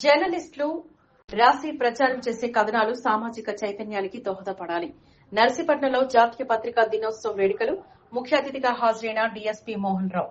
జర్నలిస్టులు రాసి ప్రచారం చేసే కథనాలు సామాజిక చైతన్యానికి దోహదపడాలి. నర్సీపట్నంలో జాతీయ పత్రికా దినోత్సవం వేడుకలు ముఖ్య అతిథిగా హాజరైన డీఎస్పీ మోహన్ రావు.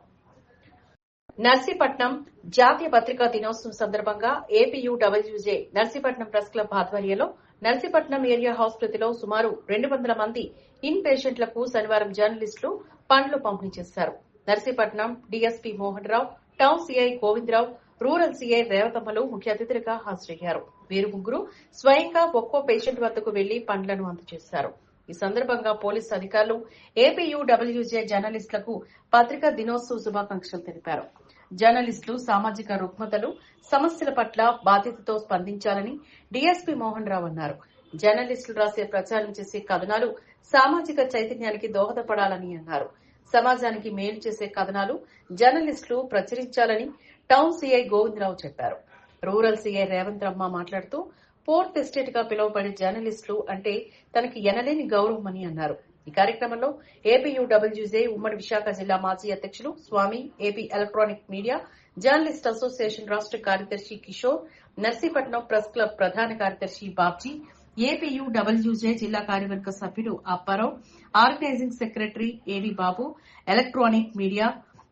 నర్సీపట్నం జాతీయ పత్రికా దినోత్సవం సందర్భంగా ఏపీయూడబ్ల్యూజే నర్సీపట్నం ప్రెస్ క్లబ్ ఆధ్వర్యంలో నర్సీపట్నం ఏరియా ఆసుపత్రిలో సుమారు రెండు వందల మంది ఇన్ పేషెంట్లకు శనివారం జర్నలిస్టులు పండ్లు పంపిణీ చేశారు. Narsipatnam DSP Mohan Rao town CI Govindarao rural CI రేవతమ్మలు ముఖ్య అతిథులుగా హాజరయ్యారు. వీరు ముగ్గురు స్వయంగా ఒక్కో పేషెంట్ వద్దకు వెళ్ళి పండ్లను అందజేశారు. ఈ సందర్భంగా పోలీసు అధికారులు ఏపీయూడబ్ల్యూజే జర్నలిస్టులకు పత్రికా దినోత్సవ శుభాకాంక్షలు తెలిపారు. జర్నలిస్టులు సామాజిక రుగ్మతలు సమస్యల పట్ల బాధ్యతతో స్పందించాలని డీఎస్పీ మోహన్ రావు అన్నారు. జర్నలిస్టులు రాసే ప్రచారం చేసే కథనాలు సామాజిక చైతన్యానికి దోహదపడాలని అన్నారు. సమాజానికి మేలు చేసే కథనాలు జర్నలిస్టులు ప్రచురించాలని టౌన్ సీఐ గోవిందరావు చెప్పారు. రూరల్ సీఐ రేవంత్ రమ్మ మాట్లాడుతూ పోర్ట్ ఎస్టేట్గా పిలువబడే జర్నలిస్టులు అంటే తనకి ఎనలేని గౌరవమని అన్నారు. ఈ కార్యక్రమంలో ఏపీయూడబ్ల్యూజే ఉమ్మడి విశాఖ జిల్లా మాజీ అధ్యక్షులు Swamy AP electronic media journalist association రాష్ట కార్యదర్శి కిషోర్ నర్సీపట్నం ప్రెస్ క్లబ్ ప్రధాన కార్యదర్శి బాబ్జీ ఏపీయూడబ్ల్యూజే జిల్లా కార్యవర్గ సభ్యుడు Apparao organising secretary AV Babu electronic media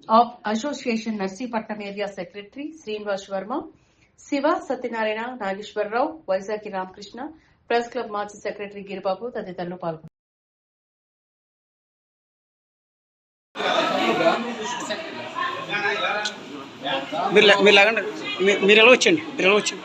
of association Narsipatnam area secretary Srinivas Varma Siva Satyanarayana Nageswararao వైజాగి Ramakrishna press club మాజీ సెక్రటరీ గిరిబాబు తదితరులు పాల్గొన్నారు. మీరు మీరు లాగండి. మీరు ఎలా వచ్చండి మీరు ఎలా వచ్చండి